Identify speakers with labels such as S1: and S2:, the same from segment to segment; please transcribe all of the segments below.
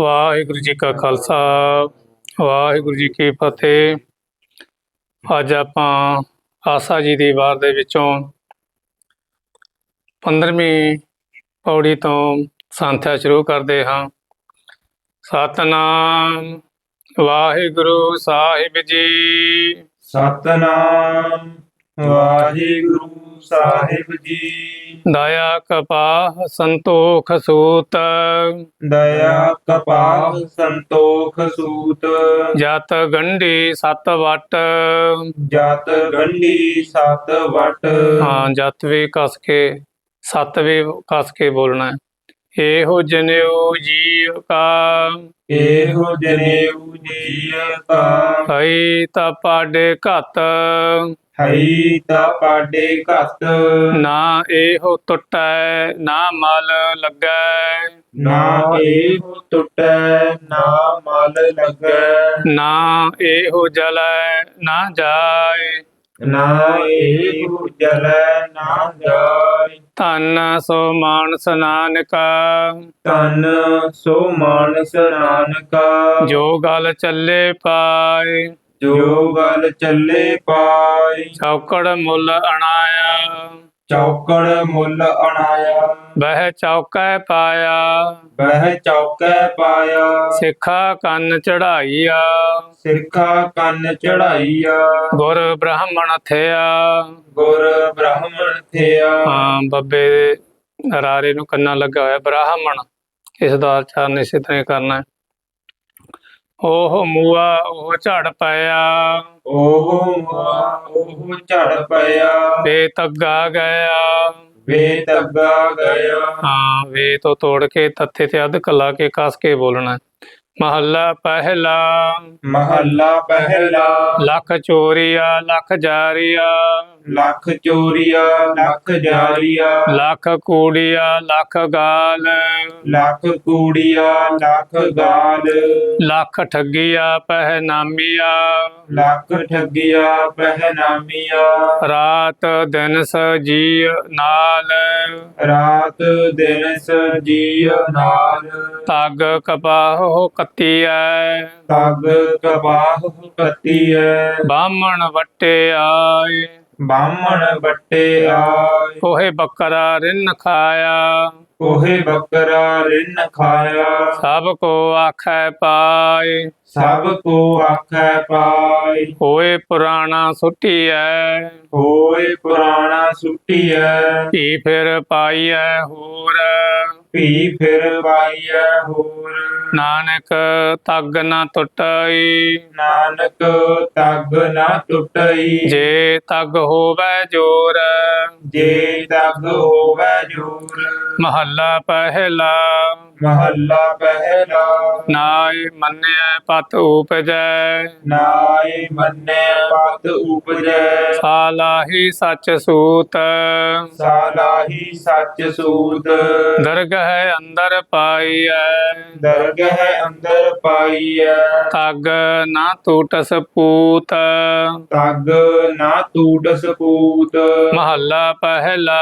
S1: ਵਾਹਿਗੁਰੂ ਜੀ ਕਾ ਖਾਲਸਾ, ਵਾਹਿਗੁਰੂ ਜੀ ਕੀ ਫਤਿਹ। ਅੱਜ ਆਪਾਂ ਆਸਾ ਜੀ ਦੀ ਵਾਰ ਦੇ ਵਿੱਚੋਂ 15ਵੀਂ ਪੌੜੀ ਤੋਂ ਸੰਥਿਆ ਸ਼ੁਰੂ ਕਰਦੇ ਹਾਂ। ਸਤਨਾਮ ਵਾਹਿਗੁਰੂ ਸਾਹਿਬ ਜੀ।
S2: ਸਤਨਾਮ ਵਾਹਿਗੁਰੂ ਸਾਹਿਬ ਜੀ।
S1: ਦਇਆ ਕਪਾਹ ਸੰਤੋਖ ਸੂਤ।
S2: ਦਇਆ ਕਪਾਹ ਸੰਤੋਖ ਸੂਤ।
S1: ਜਤ ਗੰਢੀ ਸਤ ਵਟ।
S2: ਜਤ ਗੰਢੀ ਸਤ ਵਟ।
S1: ਹਾਂ ਜਤ ਵੀ ਕਸ ਕੇ ਸਤ ਵੀ ਕਸ ਕੇ ਬੋਲਣਾ ਹੈ। ਇਹੋ ਜਨਿਓ ਜੀਵ ਕਾ।
S2: ਇਹੋ ਜਨੇਊ ਜੀਅ ਕਾ।
S1: ਹਈ ਤਾ ਪਾਡੇ ਘਤ।
S2: ਹਈ ਤਾ ਪਾਡੇ ਘਤ।
S1: ਨਾ ਇਹੋ ਟੁੱਟੈ ਨਾ ਮਲ ਲੱਗੈ।
S2: ਨਾ ਇਹੋ ਟੁੱਟੈ ਨਾ ਮਲ ਲੱਗੈ।
S1: ਨਾ ਇਹੋ ਜਲੈ ਨਾ ਜਾਏ।
S2: ਨਾ ਇਹੋ ਜਲੈ ਨਾ ਜਾਇ
S1: ਧਨ ਸੋ ਮਾਨਸ ਨਾਨਕਾ।
S2: ਤਨ ਸੋ ਮਾਨਸ ਨਾਨਕਾ।
S1: ਜੋ ਗਲ ਚੱਲੇ ਪਾਏ।
S2: ਜੋ ਗਲ ਚੱਲੇ ਪਾਈ
S1: ਚੌਕੜ ਮੁੱਲ ਅਣਾਇਆ।
S2: ਚੌਕੜ ਮੁੱਲ ਅਣਾਇਆ।
S1: ਬਹਿ ਚੌਕੈ ਪਾਇਆ।
S2: ਬਹਿ ਚੌਕੈ ਪਾਇਆ।
S1: ਸਿੱਖਾ ਕੰਨ ਚੜਾਈਆ
S2: ਸਿਰਖਾ ਕੰਨ ਚੜਾਈਆ
S1: ਗੁਰ ਬ੍ਰਾਹਮਣ ਥਿਆ।
S2: ਗੁਰ ਬ੍ਰਾਹਮਣ ਥਿਆ।
S1: ਹਾਂ ਬੱਬੇ ਦੇ ਰਾਰੇ ਨੂੰ ਕੰਨਾ ਲੱਗਾ ਹੋਇਆ ਬ੍ਰਾਹਮਣ। ਇਸ ਦਾ ਉਚਾਰਨ ਇਸੇ ਤਰ੍ਹਾਂ ਕਰਨਾ ਹੈ। ਉਹ ਮੂਆ ਉਹ ਝੜ ਪਿਆ।
S2: ਉਹ ਮੁਆ ਉਹ ਝੜ ਪਿਆ।
S1: ਵੇ ਤੱਗਾ ਗਿਆ।
S2: ਵੇ ਤੱਗਾ ਗਿਆ।
S1: ਹਾਂ ਵੇ ਤੋਂ ਤੋੜ ਕੇ ਤੱਥੇ ਤੇ ਅੱਧ ਕਲਾ ਕੇ ਕਸ ਕੇ ਬੋਲਣਾ। ਮਹੱਲਾ ਪਹਿਲਾ।
S2: ਮਹੱਲਾ ਪਹਿਲਾ।
S1: ਲੱਖ ਚੋਰੀਆ ਲੱਖ ਜਾਰੀਆ।
S2: ਲੱਖ ਚੋਰੀਆ ਲੱਖ ਜਾਰੀਆ।
S1: ਲੱਖ ਕੂੜੀਆ ਲੱਖ ਗਾਲ।
S2: ਲੱਖ ਕੂੜੀਆ ਲੱਖ ਗਾਲ।
S1: ਲੱਖ ਠੱਗੀਆ ਪਹਿਨਾਮੀਆ।
S2: ਲੱਖ ਠੱਗੀਆ ਪਹਿਨਾਮੀਆ।
S1: ਰਾਤ ਦਿਨ ਸਜੀ ਨਾਲ।
S2: ਰਾਤ ਦਿਨ ਸਜੀਅ ਨਾਲ।
S1: ਤਗ ਕਪਾਹ ਕੱਤੀਐ।
S2: ਤਗ ਕਬਾਹ ਕੱਤੀਐ।
S1: ਬਾਹਮਣ ਵਟੇ ਆਏ।
S2: ਬਾਹਮਣ ਬੱਟੇ ਆਏ।
S1: ਕੋਹੇ ਬੱਕਰਾ ਰਿੰਨ ਖਾਇਆ।
S2: ਕੋਹੇ ਬੱਕਰਾ ਰਿੰਨ ਖਾਇਆ।
S1: ਸਭ ਕੋ ਆਖੈ ਪਾਏ।
S2: ਸਭ ਕੋ ਆਖੈ ਪਾਈ
S1: ਹੋਏ ਪੁਰਾਣਾ ਸੁਟੀਐ।
S2: ਹੋਏ ਪੁਰਾਣਾ ਸੁਟੀਐ।
S1: ਧੀ ਫਿਰ ਪਾਈਐ ਹੋਰ?
S2: ਭੀ ਫਿਰ ਪਾਈਐ ਹੋਰ?
S1: ਨਾਨਕ ਤੱਗ ਨਾ ਟੁੱਟਈ।
S2: ਨਾਨਕ ਤਗ ਨਾ ਟੁੱਟਈ।
S1: ਜੇ ਤੱਗ ਹੋਵੇ ਜੋਰ।
S2: ਜੇ ਤਗ ਹੋਵੇ ਜੋਰ।
S1: ਮਹੱਲਾ ਪਹਿਲਾ।
S2: ਮਹੱਲਾ ਪਹਿਲਾ।
S1: ਨਾਇ ਮੰਨਿਆ ਪਤ ਉਪਜੈ।
S2: ਨਾਏ ਮੰਨੈ ਪਤ ਉਪਜੈ।
S1: ਸਾਲਾਹੀ ਸੱਚ ਸੂਤ।
S2: ਸਾਲਾਹੀ ਸੱਚ ਸੂਤ।
S1: ਦਰਗਹਿ ਅੰਦਰ ਪਾਈਐ।
S2: ਦਰਗਹ ਅੰਦਰ ਪਾਈਐ।
S1: ਤੱਗ ਨਾ ਟੂਟਸ ਪੂਤ।
S2: ਤਗ ਨਾ ਟੂਟ ਸਪੂਤ
S1: ਮਹੱਲਾ ਪਹਿਲਾ।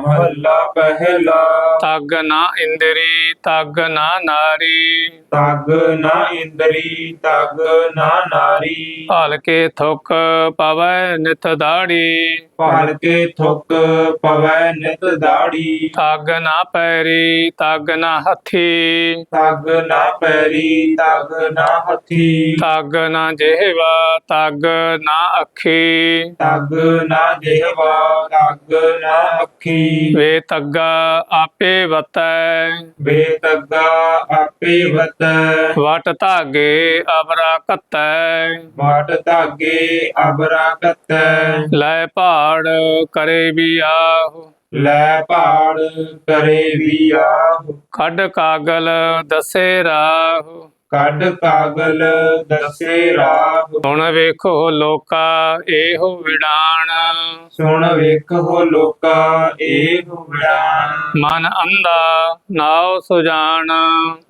S2: ਮਹੱਲਾ ਪਹਿਲਾ।
S1: ਤੱਗ ਨਾ ਇੰਦਰੀ ਤੱਗ ਨਾ ਨਾਰੀ।
S2: ਤਗ ਨਾ ਇੰਦਰੀ ਤਗ ਨਾ ਨਾਰੀ।
S1: ਹਲਕੇ ਥੁੱਕ ਪਵੈ ਨਿਤ ਦਾੜੀ।
S2: ਭਲ ਕੇ ਥੁੱਕ ਪਵੈ ਨਿਤ ਦਾੜੀ।
S1: ਤੱਗ ਨਾ ਪੈਰੀ ਤੱਗ ਨਾ ਹੱਥੀ।
S2: ਤਗ ਨਾ ਪੈਰੀ ਤਗ ਨਾ ਹੱਥੀ।
S1: ਤੱਗ ਨਾ ਜਿਹਵਾ ਤੱਗ ਨਾ ਅੱਖੀ।
S2: ਤਗ ਨਾ ਜਿਹਵਾ ਤਗ ਨਾ ਅੱਖੀ।
S1: ਵੇ ਤੱਗਾ ਆਪੇ ਵਤੈ।
S2: ਬੇਤਗਾ ਆਪੇ ਵਤੈ।
S1: ਵਟ ਧਾਗੇ ਅਬਰਾ ਕੱਤੈ।
S2: ਵਾਟ ਧਾਗੇ ਅਬਰਾ ਕੱਤੈ।
S1: ਲੈ ਪਹਾੜ ਕਰੇ ਵੀ ਆਹੋ।
S2: ਲੈ ਪਹਾੜ ਕਰੇ ਵੀ ਆਹ।
S1: ਖੱਡ ਕਾਗਲ ਦਸੇ ਰਾਹ।
S2: ਕੱਢ ਕਾਗਲ ਦਸੇ ਰਾਹ।
S1: ਹੁਣ ਵੇਖੋ ਲੋਕਾ ਇਹੋ ਵਿਡਾਣ
S2: ਸੁਣ ਵੇਖੋ ਲੋਕਾ ਇਹ ਵਿੜਾਨ
S1: ਮਨ ਅੰਧਾ ਨਾਉ ਸੁਜਾਨ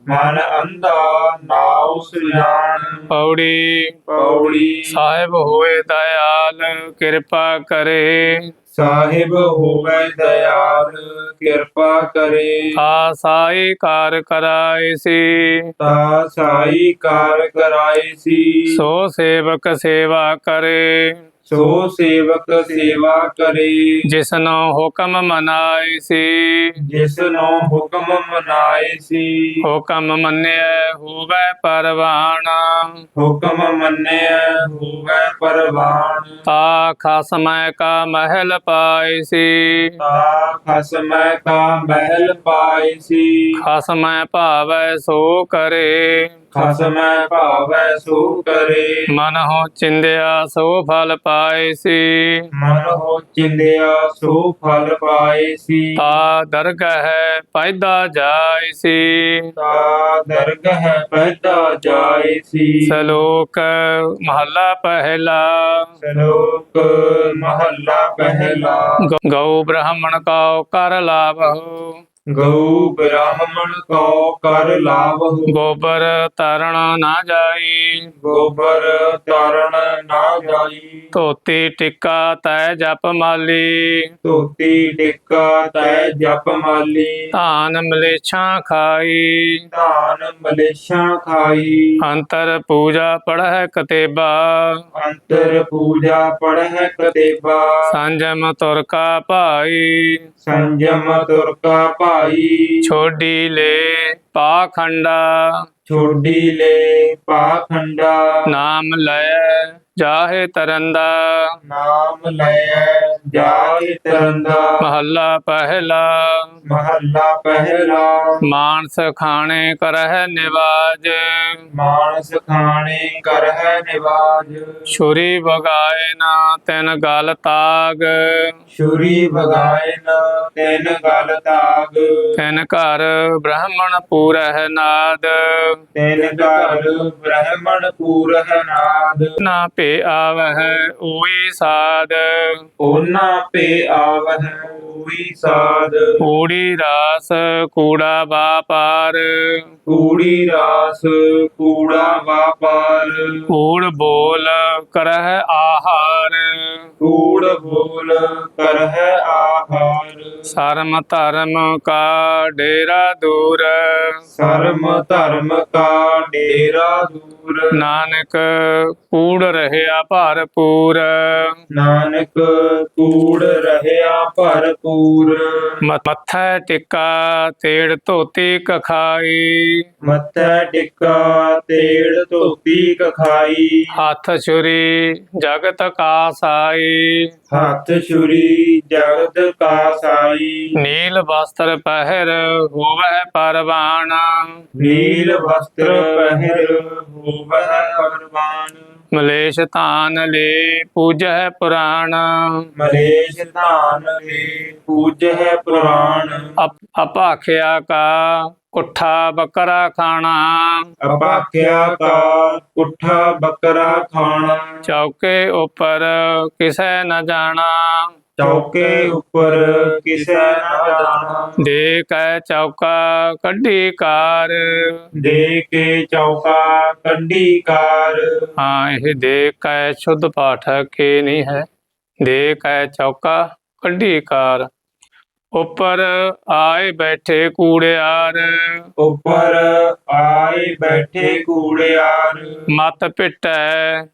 S2: ਮਨ ਅੰਧਾ ਨਾਉ ਸੁਜਾਨ
S1: ਪੌੜੀ
S2: ਪੌੜੀ।
S1: ਸਾਹਿਬ ਹੋਏ ਦਇਆਲ ਕਿਰਪਾ ਕਰੇ।
S2: ਸਾਹਿਬ ਹੋਵੇ ਦਇਆਲ ਕਿਰਪਾ ਕਰੇ।
S1: ਆਸਾਈ ਕਾਰ ਕਰਾਏ ਸੀ।
S2: ਤਾ ਸਾਈ ਕਾਰ ਕਰਾਏ ਸੀ।
S1: ਸੋ ਸੇਵਕ ਸੇਵਾ ਕਰੇ।
S2: ਸੋ ਸੇਵਕ ਸੇਵਾ ਕਰੇ।
S1: ਜਿਸਨੋ ਹੁਕਮ ਮਨਾਏ ਸੀ।
S2: ਜਿਸ ਨੂੰ ਹੁਕਮ ਮਨਾਏ ਸੀ।
S1: ਹੁਕਮ ਮੰਨਿਆ ਹੋਵੇ ਪਰਵਾਨ
S2: ਹੁਕਮ ਮੰਨਿਆ ਹੋਵੇ ਪਰਵਾਨ
S1: ਤਾ ਖਸਮੈ ਕਾ ਮਹਿਲ ਪਾਏ ਸੀ।
S2: ਤਾ ਖਸਮੈ ਕਾ ਮਹਿਲ ਪਾਏ ਸੀ।
S1: ਖਸਮੈ ਭਾਵੈ ਸੋ ਕਰੇ।
S2: ਖਸਮੈ ਭਾਵੈ ਸੋ ਕਰੇ।
S1: ਮਨ ਹੋ ਚਿੰਦਿਆ ਸੋ ਫਲ ਪਾਏ ਸੀ।
S2: ਮਨ ਹੋ ਚਿੰਦਿਆ ਸੋ ਫਲ ਪਾਏ ਸੀ।
S1: ਤਾ ਦਰਗਹਿ ਪੈਦਾ ਜਾਏ ਸੀ।
S2: ਤਾ ਦਰਗਹ ਪੈਦਾ ਜਾਏ ਸੀ।
S1: ਸਲੋਕ ਮਹੱਲਾ ਪਹਿਲਾ।
S2: ਸ਼ਲੋਕ ਮਹੱਲਾ ਪਹਿਲਾ।
S1: ਗ- ਗਊ ਬ੍ਰਾਹਮਣ ਕਉ ਕਰ ਲਾਭਹੁ
S2: ਗਊ ਬ੍ਰਾਹਮਣ ਕੋ ਕਰ ਲਾਵਹੁ।
S1: ਗੋਬਰ ਤਰਣ ਨਾ ਜਾਈ।
S2: ਗੋਬਰ ਤਾਰਨ ਨਾ ਜਾਈ।
S1: ਧੋਤੀ ਟਿੱਕਾ ਤੈ ਜਪ ਮਾਲੀ।
S2: ਧੋਤੀ ਟਿੱਕਾ ਤੈ ਜਪ ਮਾਲੀ।
S1: ਧਾਨ ਮਲੇਛਾਂ ਖਾਈ।
S2: ਧਾਨ ਮਲੇਸ਼ਾਂ ਖਾਈ।
S1: ਅੰਤਰ ਪੂਜਾ ਪੜਹਿ ਕਤੇਬਾ।
S2: ਅੰਤਰ ਪੂਜਾ ਪੜਹਿ ਕਤੇਬਾ।
S1: ਸੰਜਮ ਤੁਰ ਕਾ ਭਾਈ।
S2: ਸੰਜਮ ਤੁਰਕਾ ਭਾਈ
S1: ਛੋਡੀ ਲੈ ਪਾਖੰਡਾ।
S2: ਛੋਡੀ ਲੈ ਪਾਖੰਡਾ।
S1: ਨਾਮ ਲੈ ਜਾਹੇ ਤਰੰਦਾ।
S2: ਨਾਮ ਲੈ ਜਾਇ ਤਰੰਦਾ।
S1: ਮਹੱਲਾ ਪਹਿਲਾ।
S2: ਮਹੱਲਾ ਪਹਿਲਾ।
S1: ਮਾਨਸ ਖਾਣੇ ਕਰਹਿ ਨਿਵਾਜ।
S2: ਮਾਨਸ ਖਾਣੇ ਕਰਹਿ ਨਿਵਾਜ।
S1: ਛੁਰੀ ਵਗਾਏ ਨਾ ਤਿਨ ਗਲ ਤਾਗ।
S2: ਛੁਰੀ ਵਗਾਇਨ ਤਿਨ ਗਲ ਤਾਗ।
S1: ਤਿਨ ਘਰ ਬ੍ਰਾਹਮਣ ਪੂਰਹਿ ਨਾਦ।
S2: ਤਿਨ ਘਰ ਬ੍ਰਹਮਣ ਪੂਰਹਿ ਨਾਦ।
S1: ਨਾ ਭੇ ਆਵਹਿ ਓਈ ਸਾਧ।
S2: ਉਹਨਾਂ ਪੇ ਆਵਹਿ ਹੋਈ ਸਾਧ।
S1: ਊੜੀ ਰਾਸ ਕੂੜਾ ਵਾਪਾਰ।
S2: ਕੂੜੀ ਰਾਸ ਕੂੜਾ ਵਾਪਾਰ।
S1: ਕੂੜ ਬੋਲ ਕਰਹਿ ਆਹਾਰ।
S2: ਕੂੜ ਬੋਲ ਕਰਹਿ ਆਹਾਰ।
S1: ਸਰਮ ਧਰਮ ਕਾ ਡੇਰਾ ਦੂਰ।
S2: ਸਰਮ ਧਰਮ ਕਾ ਡੇਰਾ ਦੂਰ।
S1: ਨਾਨਕ ਕੂੜ ਰਹਿਆ ਭਰਪੂਰ।
S2: ਨਾਨਕ ਕੂੜ ਰਹਿਆ ਭਰਪੂਰ।
S1: ਮੱਥੈ ਟਿੱਕਾ ਤੇੜ ਧੋਤੀ ਕਖਾਈ।
S2: ਮੱਥਾ ਟਿੱਕਾ ਤੇੜ ਧੋਤੀ ਕਖਾਈ।
S1: ਹੱਥ ਛੁਰੀ ਜਗਤ ਕਾ ਸਾਈ
S2: ਹੱਥ ਛੁਰੀ ਜਗਤ ਕਾ ਸਾਈ।
S1: ਨੀਲ ਵਸਤਰ ਪਹਿਰ ਹੋਵੈ ਪਰਵਾਨ।
S2: ਨੀਲ ਵਸਤਰ ਪਹਿਰ ਹੋਵੈ ਪਰਵਾਨ।
S1: ਮਲੇਸ਼ ਧਾਨ ਲੈ ਪੂਜੈ ਪੁਰਾਣ।
S2: ਮਲੇਸ਼ ਧਾਨ ਦੇ ਪੂਜਹਿ ਪੁਰਾਣ।
S1: ਅਪ- ਅਪਾਖਿਆ ਕਾ ਕੁੱਠਾ ਬੱਕਰਾ ਖਾਣਾ।
S2: ਅਪਾਖਿਆ ਕਾ ਪੁੱਠਾ ਬੱਕਰਾ ਖਾਣਾ।
S1: ਚੌਕੇ ਉੱਪਰ ਕਿਸੈ ਨ ਜਾਣਾ।
S2: ਚੌਕੇ ਉੱਪਰ ਕਿਸੈ ਨਾ ਜਾਣਾ
S1: ਦੇ ਕੈ ਚੌਕਾ ਕੱਢੀ ਕਾਰ
S2: ਦੇ ਕੇ ਚੌਕਾ ਕੰਢੀ ਕਾਰ
S1: ਹਾਂ ਇਹ ਦੇ ਕੈ ਸ਼ੁੱਧ ਪਾਠ ਹੈ ਕਿ ਨਹੀਂ ਹੈ ਦੇ ਕੈ ਚੌਕਾ ਕੱਢੀ ਕਾਰ ਉੱਪਰ ਆਏ ਬੈਠੇ ਕੂੜਿਆਰ
S2: ਉੱਪਰ ਆਏ ਬੈਠੇ ਕੂੜਿਆਰ
S1: ਮਤ ਪਿਟੈ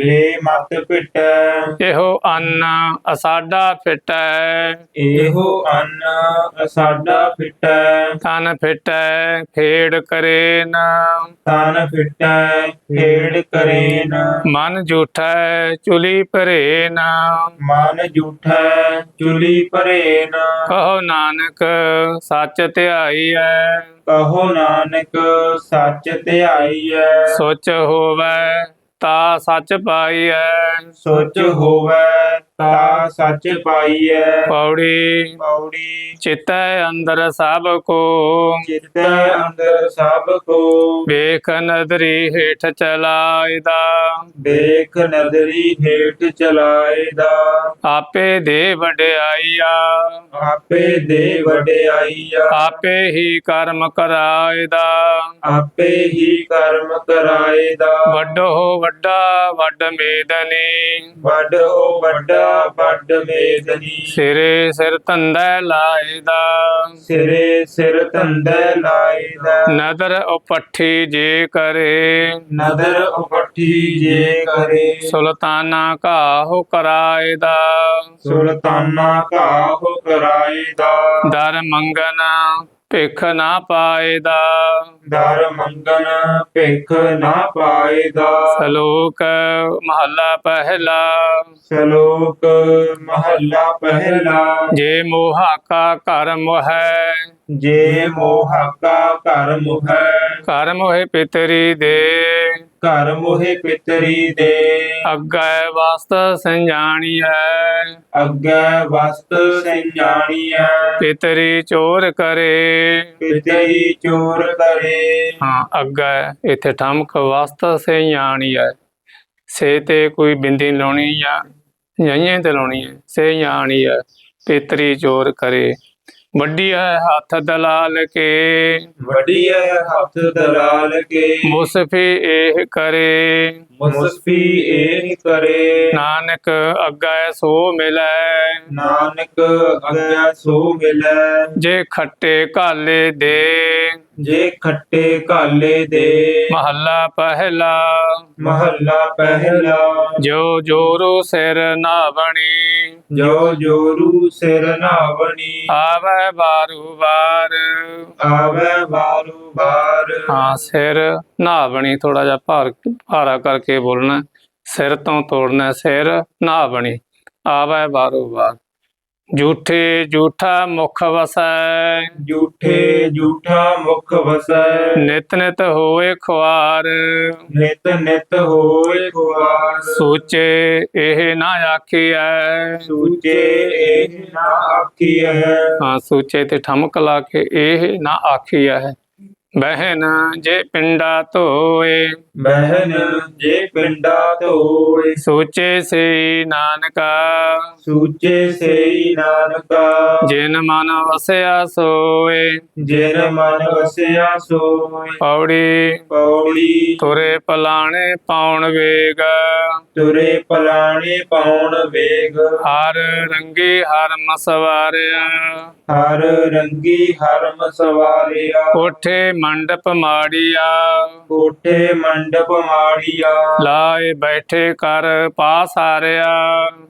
S1: ਵੇ ਮਤ ਇਹੋ ਅੰਨ ਅਸਾਡਾ ਫਿਟੈ।
S2: ਇਹੋ ਅੰਨ ਸਾਡਾ ਫਿਟੈ।
S1: ਤਨ ਫਿਟੈ ਫੇੜ ਕਰੇ ਨਾ
S2: ਤਨ ਫਿਟੈ ਖੇੜ ਕਰੇਨ।
S1: ਮਨ ਝੂਠੈ ਚੁਲੀ ਭਰੇ ਨਾ
S2: ਮਨ ਝੂਠੈ ਚੁਲੀ ਭਰੇਨ।
S1: ਕਹੋ ਨਾਨਕ ਸੱਚ ਧਿਆਈਐ।
S2: ਕਹੋ ਨਾਨਕ ਸੱਚ ਧਿਆਈਐ।
S1: ਸੋਚ ਹੋਵੈ। ਤਾ ਸੱਚ ਪਾਈਐ
S2: ਸੋਚ ਹੋਵੇ ਤਾ ਸੱਚ ਪਾਈਐ।
S1: ਪੌੜੀ।
S2: ਪੌੜੀ।
S1: ਚਿਤੈ ਅੰਦਰ ਸਭ ਕੋ।
S2: ਚਿਤੈ ਅੰਦਰ ਸਭ ਕੋ।
S1: ਵੇਖ ਨਦਰੀ ਹੇਠ ਚਲਾਇਦਾ
S2: ਦੇਖ ਨਦਰੀ ਹੇਠ ਚਲਾਏਦਾ।
S1: ਆਪੇ ਦੇ ਵਡਿਆਈਆ।
S2: ਆਪੇ ਦੇ ਵਡਿਆਈਆ।
S1: ਆਪੇ ਹੀ ਕਰਮ ਕਰਾਇਦਾ
S2: ਆਪੇ ਹੀ ਕਰਮ ਕਰਾਏਦਾ।
S1: ਵੱਡੋ ਵੱਡਾ ਵੱਡ ਮੇਦਨੀ।
S2: ਵੱਡ ਹੋ ਵੱਡਾ ਵੱਡ ਮੇਦਨੀ
S1: ਸਿਰੇ ਸਿਰ ਤੰਦੈ ਲਾਇਦਾ।
S2: ਸਿਰੇ ਸਿਰ ਧੰਦੇ ਲਾਈਦਾ
S1: ਨਦਰ ਉਪੱਠੀ ਜੇ ਕਰੇ।
S2: ਨਦਰ ਉਪੱਠੀ ਜੇ ਕਰੇ।
S1: ਸੁਲਤਾਨਾ ਕਾਹੋ ਕਰਾਇਦਾ।
S2: ਸੁਲਤਾਨਾ ਕਾਹੋ ਕਰਾਏਦਾ
S1: ਦਰ ਮੰਗਨ ਭਿਖ ਨਾ ਪਾਇਦਾ
S2: ਦਰ ਮੰਗਨ ਭਿਖ ਨਾ ਪਾਏਦਾ।
S1: ਸਲੋਕ ਮਹੱਲਾ ਪਹਿਲਾ।
S2: ਸ਼ਲੋਕ ਮਹੱਲਾ ਪਹਿਲਾ।
S1: ਜੇ ਮੋਹਾ ਕਾ ਘਰ ਮੋਹੈ
S2: ਜੇ ਮੋਹਕਾ ਘਰ ਮੁਹੈ
S1: ਘਰ ਮੋਹਿ ਪਿਤਰੀ ਦੇ।
S2: ਘਰ ਮੋਹਿ ਪਿਤਰੀ ਦੇ।
S1: ਅੱਗੇ ਵਾਸਤ ਸੰਜਾਣੀਐ।
S2: ਅੱਗੇ ਵਸਤ ਸੰਜਾਣੀਐ।
S1: ਪਿਤਰੀ ਚੋਰ ਕਰੇ।
S2: ਪਿਤਰੀ ਚੋਰ ਕਰੇ।
S1: ਹਾਂ ਅੱਗੇ ਇੱਥੇ ਠਮਕ ਵਾਸਤ ਸੰਜਾਣੀਐ। ਸੇ ਤੇ ਕੋਈ ਬਿੰਦੀ ਲਾਉਣੀ ਜਾਂ ਯਈਆਂ ਤੇ ਲਾਉਣੀ ਹੈ ਸੇ ਜਾਣੀ ਹੈ ਪਿਤਰੀ ਚੋਰ ਕਰੇ। ਵੱਡੀ ਹੈ ਹੱਥ ਦਲਾਲ ਕੇ।
S2: ਵੱਡੀ ਹੈ ਹੱਥ ਦਲਾਲ ਕੇ।
S1: ਮੁਸਫੀ ਇਹ ਕਰੇ।
S2: ਮੁਸਫੀ ਇਹ ਕਰੇ।
S1: ਨਾਨਕ ਅੱਗੇ ਸੋ ਮਿਲੈ।
S2: ਨਾਨਕ ਅੱਗੇ ਸੋ ਮਿਲੈ।
S1: ਜੇ ਖੱਟੇ ਕਾਲੇ ਦੇ।
S2: ਜੇ ਖੱਟੇ ਕਾਲੇ ਦੇ।
S1: ਮਹੱਲਾ ਪਹਿਲਾ।
S2: ਮਹੱਲਾ ਪਹਿਲਾ।
S1: ਜੋ ਜੋਰੂ ਸਿਰ ਨਾ ਬਣੀ।
S2: ਜੋ ਜੋਰੂ ਸਿਰ ਨਾਵਣੀ
S1: ਆਵੇ ਬਾਰੂ ਬਾਰ।
S2: ਆਵੇ ਵਾਰੂ ਵਾਰ
S1: ਹਾਂ ਸਿਰ ਨਾ ਬਣੀ। ਥੋੜਾ ਜਿਹਾ ਭਾਰ ਭਾਰਾ ਕਰਕੇ ਬੋਲਣਾ। ਸਿਰ ਤੋਂ ਤੋੜਨਾ ਸਿਰ ਨਾ ਬਣੀ। ਆਵੇ ਬਾਰੂ ਬਾਰ। ਝੂਠੇ ਝੂਠਾ ਮੁਖ ਵਸੈ।
S2: ਝੂਠੇ ਝੂਠਾ ਮੁਖ ਵਸੈ।
S1: ਨਿਤ ਨਿਤ ਹੋਏ ਖੁਆਰ।
S2: ਨਿਤ ਨਿਤ ਹੋਏ ਖੁਆਰ।
S1: ਸੋਚੇ ਇਹ ਨਾ ਆਖੀਐ।
S2: ਸੂਚੇ ਇਹ ਨਾ ਆਖੀਐ।
S1: ਹਾਂ ਸੋਚੇ ਤੇ ਠਮਕ ਲਾ ਕੇ ਇਹ ਨਾ ਆਖੀਐ। ਬਹਿਨ ਜੇ ਪਿੰਡਾ ਧੋਏ।
S2: ਬਹਿਨ ਜੇ ਪਿੰਡਾ ਧੋਏ।
S1: ਸੋਚੇ ਸੇ ਨਾਨਕਾ।
S2: ਸੂਚੇ ਸੇਈ ਨਾਨਕਾ।
S1: ਜਿਨ ਮਨ ਵਸਿਆ ਸੋਏ।
S2: ਜਿਨ ਮਨ ਵਸਿਆ ਸੋਏ।
S1: ਪੌੜੀ।
S2: ਪੌੜੀ।
S1: ਤੁਰੇ ਪਲਾਣੇ ਪਾਉਣ ਵੇਗ।
S2: ਤੁਰੇ ਪਲਾਣੇ ਪਾਉਣ ਵੇਗ।
S1: ਹਰ ਰੰਗੀ ਹਰ ਮਸਵਾਰਿਆ।
S2: ਹਰ ਰੰਗੀ ਹਰਮ ਸਵਾਰਿਆ
S1: ਕੋਠੇ ਮੰਡਪ ਮਾੜੀਆ।
S2: ਕੋਠੇ ਮੰਡਪ ਮਾੜੀਆ।
S1: ਲਾਏ ਬੈਠੇ ਕਰ ਪਾਸਾਰਿਆ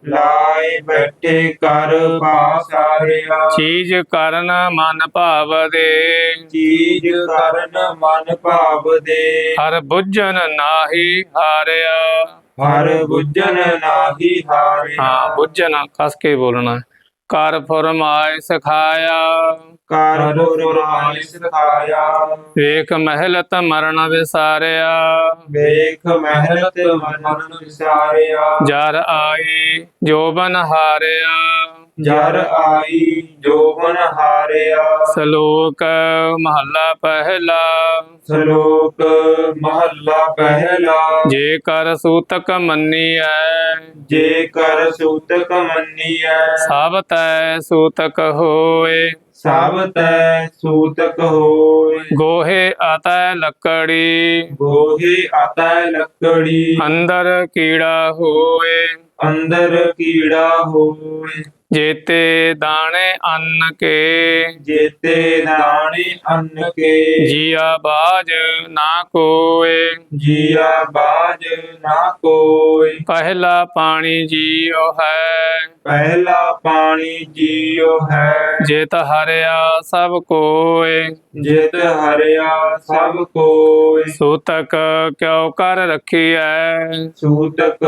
S2: ਲਾਏ ਬੈਠੇ ਕਰ ਪਾਸਾਰਿਆ
S1: ਚੀਜ਼ ਕਰਨ ਮਨ ਭਾਵ ਦੇ
S2: ਚੀਜ ਕਰਨ ਮਨ ਭਾਵ ਦੇ
S1: ਹਰ ਬੁੱਝਨ ਨਾਹੀ ਹਾਰਿਆ।
S2: ਹਰ ਬੁੱਝਨ ਨਾਹੀ ਹਾਰਿਆ।
S1: ਹਾਂ ਬੁੱਝਣ ਕਸ ਕੇ ਬੋਲਣਾ। ਕਰ ਫਰਮਾਏ ਸਿਖਾਇਆ।
S2: ਕਰ ਫੁਰਮਾਨ ਸਿਖਾਇਆ।
S1: ਵੇਖ ਮਹਿਲਤ ਮਰਨ ਵਿਸਾਰਿਆ।
S2: ਵੇਖ ਮਹਿਨਤ ਮਨ ਵਿਸਾਰਿਆ।
S1: ਜਰ ਆਈ ਜੋਬਨ ਹਾਰਿਆ।
S2: ਜਰ ਆਈ ਜੋਬਨ ਹਾਰਿਆ।
S1: ਸਲੋਕ ਮਹੱਲਾ ਪਹਿਲਾ।
S2: ਸ਼ਲੋਕ ਮਹੱਲਾ ਪਹਿਲਾ।
S1: ਜੇ ਕਰ ਸੂਤਕ ਮੰਨੀਐ।
S2: ਜੇ ਕਰ ਸੂਤਕ ਮੰਨੀਐ।
S1: ਸਭ ਤੈ ਸੂਤਕ ਹੋਏ।
S2: ਸਭ ਤੈ ਸੂਤਕ ਹੋਏ।
S1: ਗੋਹੇ ਆਤੈ ਲੱਕੜੀ।
S2: ਗੋਹੇ ਆਤੈ ਲੱਕੜੀ।
S1: ਅੰਦਰ ਕੀੜਾ ਹੋਏ।
S2: ਅੰਦਰ ਕੀੜਾ ਹੋਏ।
S1: ਜੇਤੇ ਦਾਣੇ ਅੰਨ ਕੇ।
S2: ਜੇਤੇ ਦਾਣੇ ਅੰਨ ਕੇ।
S1: ਜੀਆ ਬਾਜ ਨਾ ਕੋਏ।
S2: ਜੀਆ ਬਾਜ ਨਾ ਕੋਈ
S1: ਪਹਿਲਾ ਪਾਣੀ ਜੀਉ ਹੈ।
S2: ਪਹਿਲਾ ਪਾਣੀ ਜੀਉ ਹੈ।
S1: ਜੇਤ ਹਰਿਆ ਸਭ ਕੋਏ।
S2: ਜਿਤ ਹਰਿਆ ਸਭ ਕੋਈ
S1: ਸੂਤਕ ਕਿਉ ਕਰ ਰੱਖੀਐ।
S2: ਸੂਤਕ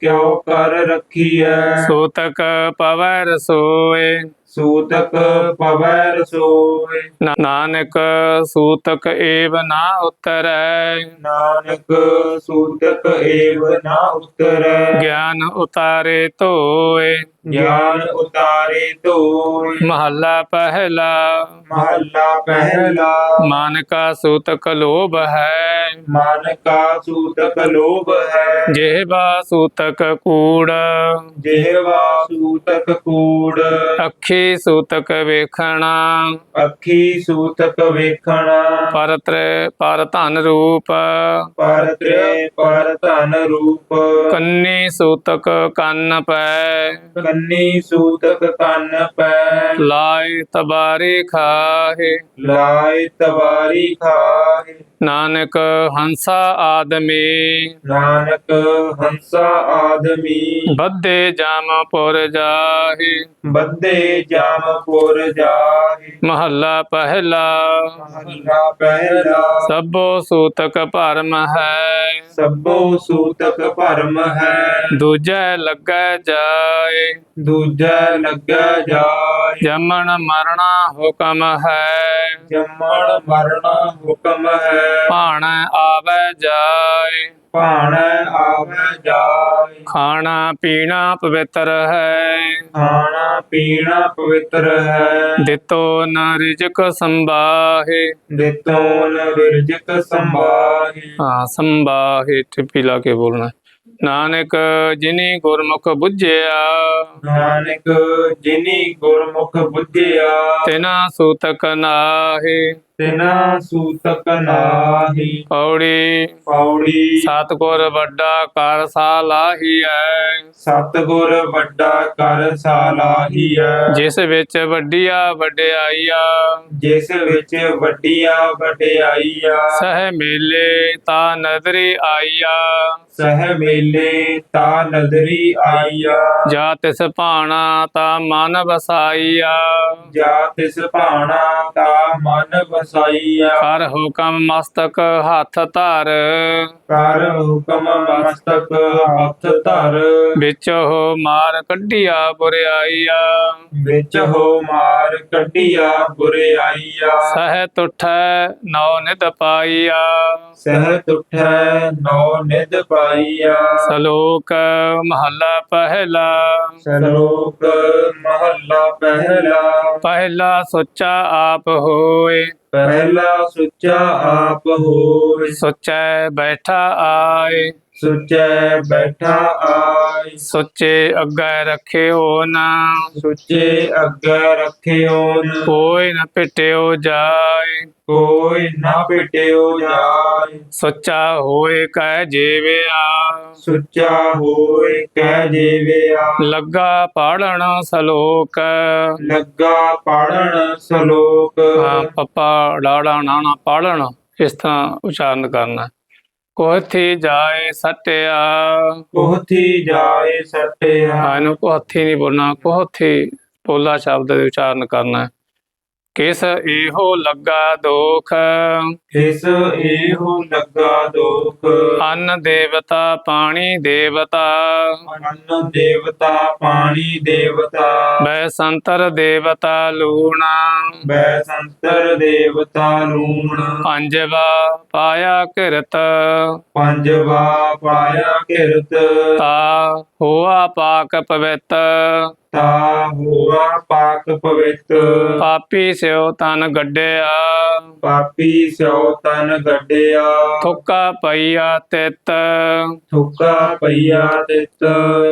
S2: ਕਿਉ ਕਰ ਰੱਖੀਐ।
S1: ਸੂਤਕ ਪਵੈ ਰਸੋਏ
S2: ਸੂਤਕ ਪਵੈ ਰਸੋਏ
S1: ਨਾਨਕ ਸੂਤਕ ਏਵ ਨਾ ਉਤਰੈ।
S2: ਨਾਨਕ ਸੂਤਕ ਏਵ ਨਾ ਉਤਰੈ।
S1: ਗਿਆਨ ਉਤਾਰੇ ਧੋਏ।
S2: ਗਿਆਨ ਉਤਾਰੇ ਧੋਏ
S1: ਮਹੱਲਾ ਪਹਿਲਾ।
S2: ਮਹੱਲਾ ਪਹਿਲਾ।
S1: ਮਨ ਕਾ ਸੂਤਕ ਲੋਭ ਹੈ।
S2: ਮਨ ਕਾ ਸੂਤਕ ਲੋਭ ਹੈ।
S1: ਜਿਹਵਾ ਸੂਤਕ ਕੂੜ।
S2: ਜਿਹਵਾ ਸੂਤਕ ਕੂੜ।
S1: ਅੱਖੀ ਸੂਤਕ ਵੇਖਣਾ।
S2: ਅੱਖੀ ਸੂਤਕ ਵੇਖਣਾ।
S1: ਪਰਤ੍ਰ ਪਰ ਧਨ ਰੂਪ।
S2: ਪਰ ਤ੍ਰੇ ਪਰ ਧਨ ਰੂਪ।
S1: ਕੰਨੀ ਸੂਤਕ ਕੰਨ ਪੈ।
S2: ਕੰਨੀ ਸੂਤਕ ਕੰਨ ਪੈ।
S1: ਲਾਇ ਤਬਾਰੀ ਖਾਹੇ।
S2: ਲਾਇ ਤਵਾਰੀ ਖਾਏ
S1: ਨਾਨਕ ਹੰਸਾ ਆਦਮੀ।
S2: ਨਾਨਕ ਹੰਸਾ ਆਦਮੀ।
S1: ਬੱਧੇ ਜਾਮ ਪੁਰ ਜਾਹੇ।
S2: ਬੱਦੇ ਜਾਮਪੁਰ ਜਾਹੇ।
S1: ਮਹੱਲਾ ਪਹਿਲਾ।
S2: ਮਹੱਲਾ ਪਹਿਲਾ।
S1: ਸਭੋ ਸੂਤਕ ਭਰਮ ਹੈ।
S2: ਸਭੋ ਸੂਤਕ ਭਰਮ ਹੈ।
S1: ਦੂਜੈ ਲੱਗੈ ਜਾਏ।
S2: ਦੂਜਾ ਲੱਗਾ ਜਾਏ।
S1: ਜਮਨ ਮਰਣਾ ਹੁਕਮ ਹੈ।
S2: ਜੰਮਣ ਮਰਣਾ ਹੁਕਮ ਹੈ।
S1: ਭਾਣ ਆਵੈ ਜਾਏ।
S2: ਭਾਣ ਆਵੇ ਜਾਏ।
S1: ਖਾਣਾ ਪੀਣਾ ਪਵਿੱਤਰ ਹੈ।
S2: ਖਾਣਾ ਪੀਣਾ ਪਵਿੱਤਰ ਹੈ।
S1: ਦਿੱਤੋ ਨ ਰਿਜਕ ਸੰਬਾਹੇ
S2: ਦਿੱਤੋਨ ਵਿਰਜਕ ਸੰਭਾਹੀ।
S1: ਹਾਂ ਸੰਬਾਹੇ ਟਿੱਪੀ ਲਾ ਕੇ ਬੋਲਣਾ। ਨਾਨਕ ਜਿਨੀ ਗੁਰਮੁਖ ਬੁੱਝਿਆ।
S2: ਨਾਨਕ ਜਿਨੀ ਗੁਰਮੁਖ ਬੁੱਝਿਆ।
S1: ਤਿਨਾ ਸੂਤਕ ਨਾਹੀ।
S2: ਤਿਨਾ ਸੂਤਕ ਨਾਹੀ।
S1: ਪੌੜੀ।
S2: ਪੌੜੀ।
S1: ਸਤਗੁਰ ਵੱਡਾ ਕਰ ਸਾਲਾਹੀਐ
S2: ਸਤਗੁਰ ਵੱਡਾ ਕਰ ਸਾਲਾਹੀਐ
S1: ਜਿਸ ਵਿੱਚ ਵੱਡੀਆ ਵਡਿਆਈਆ।
S2: ਜਿਸ ਵਿੱਚ ਵੱਡੀਆਂ ਵਡਿਆਈਆ।
S1: ਸਹਿ ਮੇਲੇ ਤਾ ਨਦਰੀ ਆਈਆ।
S2: ਸਹਿ ਮੇਲੇ ਤਾ ਨਦਰੀ ਆਈਆ।
S1: ਜਾ ਤਿਸ ਭਾਣਾ ਤਾ ਮਨ ਵਸਾਈਆ।
S2: ਜਾ ਤਿਸ ਭਾਣਾ ਤਾ ਮਨ ਵਸਾਈਆ
S1: ਕਰ ਹੁਕਮ ਮਸਤਕ ਹੱਥ ਧਰ।
S2: ਕਰ ਹੁਕਮ ਮਸਤਕ ਹੱਥ ਧਰ।
S1: ਵਿੱਚ ਹੋ ਮਾਰ ਕੱਢਿਆ ਬੁਰਿਆਈਆ।
S2: ਵਿੱਚ ਹੋ ਮਾਰ ਕੱਢਿਆ ਬੁਰਿਆਈਆ।
S1: ਸਹਿ ਤੁਠੈ ਨੌ ਨਿਦ ਪਾਈਆ।
S2: ਸਹਿਤ ਉਠੈ ਨੌ ਨਿਧ ਪਾਈਆ।
S1: ਸਲੋਕ ਮਹੱਲਾ ਪਹਿਲਾ।
S2: ਸ਼ਲੋਕ ਮਹੱਲਾ ਪਹਿਲਾ।
S1: ਪਹਿਲਾ ਸੋਚਾ ਆਪ ਹੋਏ।
S2: ਪਹਿਲਾ ਸੁੱਚਾ ਆਪ ਹੋਇ
S1: ਸੋਚੈ ਬੈਠਾ ਆਏ।
S2: ਸੁੱਚੇ ਬੈਠਾ ਆਈ।
S1: ਸੋਚੇ ਅੱਗੇ ਰੱਖਿਓ ਨਾ।
S2: ਸੁੱਚੇ ਅੱਗੇ ਰੱਖਿਓ ਨ।
S1: ਕੋਈ ਨ ਪਿਟਿਓ ਜਾਏ।
S2: ਕੋਈ ਨਾ ਪਿਟਿਓ ਜਾਏ।
S1: ਸੋਚਾ ਹੋਏ ਕਹਿ ਜੀਵਿਆ
S2: ਸੁੱਚਾ ਹੋਏ ਕਹਿ ਜੀਵਿਆ
S1: ਲੱਗਾ ਪੜਨ ਸਲੋਕ।
S2: ਲੱਗਾ ਪੜਨ ਸ਼ਲੋਕ।
S1: ਹਾਂ ਪਪਾ ਡਾੜਾ ਨਾਣਾ ਪੜਨ। ਇਸ ਤਰ੍ਹਾਂ ਉਚਾਰਨ ਕਰਨਾ। ਕੋਹਥੀ ਜਾਏ ਸਟਿਆ
S2: ਕੋਹਥੀ ਜਾਏ ਸਟਿਆ
S1: ਇਹਨੂੰ ਕੋਹਥੀ ਨਹੀਂ ਬੋਲਣਾ ਕੋਹਥੀ ਪੋਲਾ ਸ਼ਬਦ ਦੇ ਉਚਾਰਨ ਕਰਨਾ ਹੈ। ਕਿਸ ਇਹੋ ਲੱਗਾ ਦੋਖ?
S2: ਇਸ ਇਹੋ ਲੱਗਾ ਦੋਖ?
S1: ਅੰਨ ਦੇਵਤਾ ਪਾਣੀ ਦੇਵਤਾ।
S2: ਅੰਨ ਦੇਵਤਾ ਪਾਣੀ ਦੇਵਤਾ।
S1: ਬੈ ਸੰਤਰ ਦੇਵਤਾ ਲੂਣਾ।
S2: ਬੈ ਸੰਤਰ ਦੇਵਤਾ ਲੂਣ।
S1: ਪੰਜਵਾ ਪਾਇਆ ਕਿਰਤ।
S2: ਪੰਜਵਾ ਪਾਇਆ ਕਿਰਤ।
S1: ਤਾ ਹੋਆ ਪਾਕ ਪਵਿੱਤ।
S2: ਤਾ ਹੋਆ ਪਾਕ ਪਵਿੱਤ।
S1: ਪਾਪੀ ਸਿਓ ਤਨ ਗੱਡਿਆ।
S2: ਪਾਪੀ ਸਿਓ ਤਨ ਗੱਡਿਆ।
S1: ਥੁੱਕਾ ਪਈਆ ਤਿਤ।
S2: ਥੁੱਕਾ ਪਈਆ ਤਿਤ।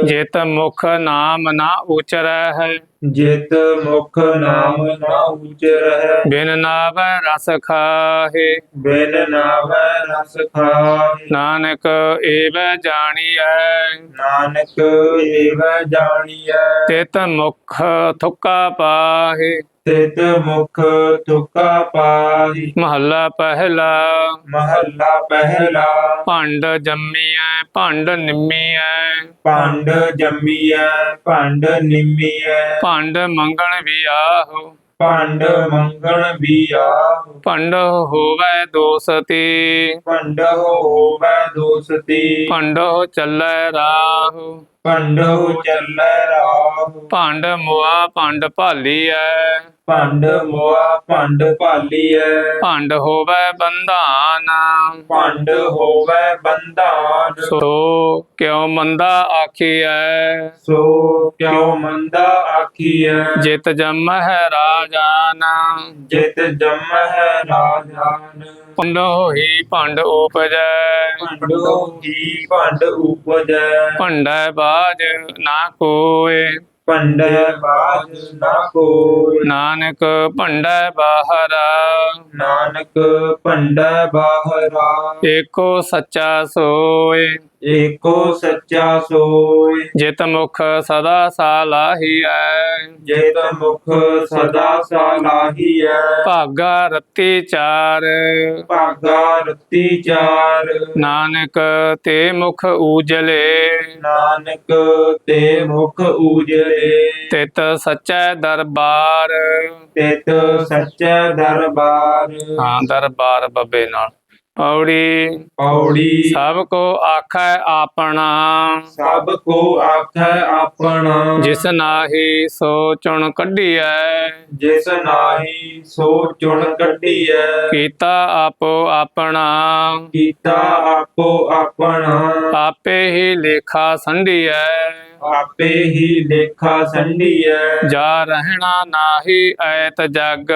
S1: ਜਿਤ ਮੁਖ ਨਾਮ ਨਾ ਉਚਰੈ ਹੈ
S2: ਜਿਤ ਮੁਖ ਨਾਮ ਨਾ ਉਚਰਹਿ
S1: ਬਿਨ ਨਾਵੈ ਰਸ ਖਾਹੇ।
S2: ਬਿਨ ਨਾਵੈ ਰਸ ਖਾਏ
S1: ਨਾਨਕ ਏਵੈ ਜਾਣੀਐ।
S2: ਨਾਨਕ ਏਵ ਜਾਣੀਐ।
S1: ਤਿਤ ਮੁਖ ਥੁੱਕਾ ਪਾਹੇ।
S2: ਤਿਤ ਮੁਖ ਥੁਕਾ ਪਾਹੀ
S1: ਮਹੱਲਾ ਪਹਿਲਾ।
S2: ਮਹੱਲਾ ਪਹਿਲਾ।
S1: ਭੰਡ ਜੰਮੀਐ ਭੰਡ ਨਿੰਮੀਐ।
S2: ਭੰਡ ਜੰਮੀਐ ਭੰਡ ਨਿੰਮੀਐ।
S1: ਭੰਡ ਮੰਗਣ ਵਿਆਹੋ
S2: ਭੰਡ ਮੰਗਣ ਬਿਆਹ
S1: ਭੰਡ ਹੋਵੈ ਦੋਸਤੀ।
S2: ਭੰਡ ਹੋਵੈ ਦੋਸਤੀ।
S1: ਭੰਡੋ ਚੱਲੈ ਰਾਹੋ।
S2: ਭੰਡੋ ਚੱਲੈ ਰਾਹ
S1: ਭੰਡ ਮੁਆ ਭੰਡ ਭਾਲੀਐ।
S2: ਭੰਡ ਮੋਆ ਭੰਡ ਭਾਲੀਐ।
S1: ਭੰਡ ਹੋਵੇ ਬੰਧਾਨ।
S2: ਭੰਡ ਹੋਵੇ ਬੰਧਾਨ।
S1: ਸੋ ਕਿਉ ਮੰਦਾ ਆਖੀਐ।
S2: ਸੋ ਕਿਉ ਮੰਦਾ ਆਖੀਐ।
S1: ਜਿਤ ਜੰਮਹਿ ਰਾਜਾਨ।
S2: ਜਿਤ ਜੰਮਹਿ ਰਾਜਾਨ।
S1: ਭੰਡੋ ਹੀ ਭੰਡ ਉਪਜੈ।
S2: ਭੰਡੋ ਹੀ ਭੰਡ ਉਪਜੈ।
S1: ਭੰਡੈ ਬਾਜ ਨਾ ਕੋਏ।
S2: ਭੰਡੈ ਬਾਜ ਨਾ ਕੋਈ
S1: ਨਾਨਕ ਭੰਡੈ ਬਾਹਰਾ।
S2: ਨਾਨਕ ਭੰਡੈ ਬਾਹਰਾ।
S1: ਏਕੋ ਸੱਚਾ ਸੋਏ।
S2: ਏਕੋ ਸੱਚਾ ਸੋਇ
S1: ਜਿਤ ਮੁਖ ਸਦਾ ਸਾਲਾਹੀਐ
S2: ਜੇਤ ਮੁਖ ਸਦਾ ਸਾਲਾਹੀਐ
S1: ਭਾਗਾ ਰਤੀ ਚਾਰ।
S2: ਭਾਗਾ ਰਤੀ ਚਾਰ।
S1: ਨਾਨਕ ਤੇ ਮੁਖ ਊਜਲੇ।
S2: ਨਾਨਕ ਤੇ ਮੁਖ ਊਜਲੇ।
S1: ਤਿਤ ਸੱਚੈ ਦਰਬਾਰ।
S2: ਤਿਤ ਸੱਚੇ ਦਰਬਾਰ।
S1: ਹਾਂ ਦਰਬਾਰ ਬੱਬੇ ਨਾਲ। ਪੌੜੀ।
S2: ਪੌੜੀ।
S1: ਸਭ ਕੋ ਆਖੈ ਆਪਣਾ।
S2: ਸਭ ਕੋ ਆਖੈ ਆਪਣਾ।
S1: ਜਿਸ ਨਾਹੀ ਸੋ ਚੁਣ ਕੱਢੀਐ।
S2: ਜਿਸ ਨਾਹੀ ਸੋ ਚੁਣ ਕੱਢੀਐ।
S1: ਕੀਤਾ ਆਪੋ ਆਪਣਾ।
S2: ਕੀਤਾ ਆਪੋ ਆਪਣਾ।
S1: ਆਪੇ ਹੀ ਲੇਖਾ ਸੰਢੀਐ।
S2: ਆਪੇ ਹੀ ਲੇਖਾ ਸੰਢੀਐ।
S1: ਜਾ ਰਹਿਣਾ ਨਾਹੀ ਐਤ ਜਗ।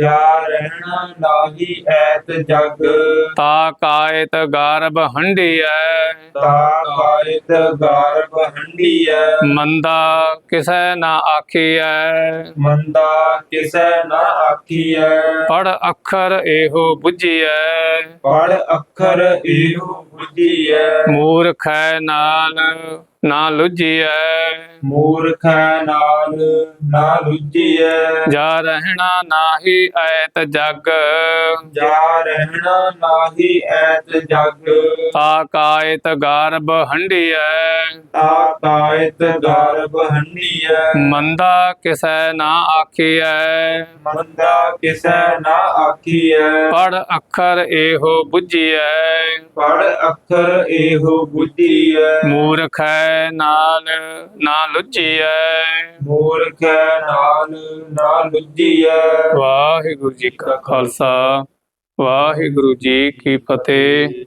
S2: ਜਾ ਰਹਿਣਾ ਨਾਹੀ ਐਤ ਜਗ।
S1: ਤਾ ਕਾਇਤ ਗਰਭ ਹੰਡੀਐ
S2: ਤਾ ਕਾਇਤ ਗਰਭ ਹੰਡੀਐ
S1: ਮੰਦਾ ਕਿਸੈ ਨਾ ਆਖੀਐ।
S2: ਮੰਦਾ ਕਿਸੈ ਨਾ ਆਖੀਐ।
S1: ਪੜ ਅੱਖਰ ਇਹੋ 부ਝੀਐ
S2: ਪੜ ਅੱਖਰ ਇਹੋ ਬੁੱਧੀਐ
S1: ਮੂਰਖੈ ਨਾਲ ਨਾ ਲੁਝੀਐ
S2: ਮੂਰਖੈ ਨਾਲ ਨਾ ਰੁੱਝੀਐ
S1: ਜਾ ਰਹਿਣਾ ਨਾਹੀ ਐਤ ਜਗ।
S2: ਜਾ ਰਹਿਣਾ ਨਾਹੀ ਐਤ ਜਗ।
S1: ਤਾ ਕਾਇਤ ਗਰਭ ਹੰਡੀਐ
S2: ਤਾ ਕਾਇਤ ਗਰਭ ਹੰਡੀਐ
S1: ਮੰਦਾ ਕਿਸੈ ਨਾ ਆਖੀਐ।
S2: ਮੰਦਾ ਕਿਸੈ ਨਾ ਆਖੀਐ।
S1: ਪੜ ਅੱਖਰ ਇਹੋ 부ਝੀਐ
S2: ਪੜ ਅੱਖਰ ਇਹੋ ਬੁੱਧੀਐ
S1: ਮੂਰਖੈ ਨਾਲ ਨਾ ਲੁਝੀਐ
S2: ਮੂਰਖੈ ਨਾਲ ਨਾ ਲੁੱਝੀਐ
S1: ਵਾਹਿਗੁਰੂ ਜੀ ਕਾ ਖਾਲਸਾ ਵਾਹਿਗੁਰੂ ਜੀ ਕੀ ਫਤਿਹ।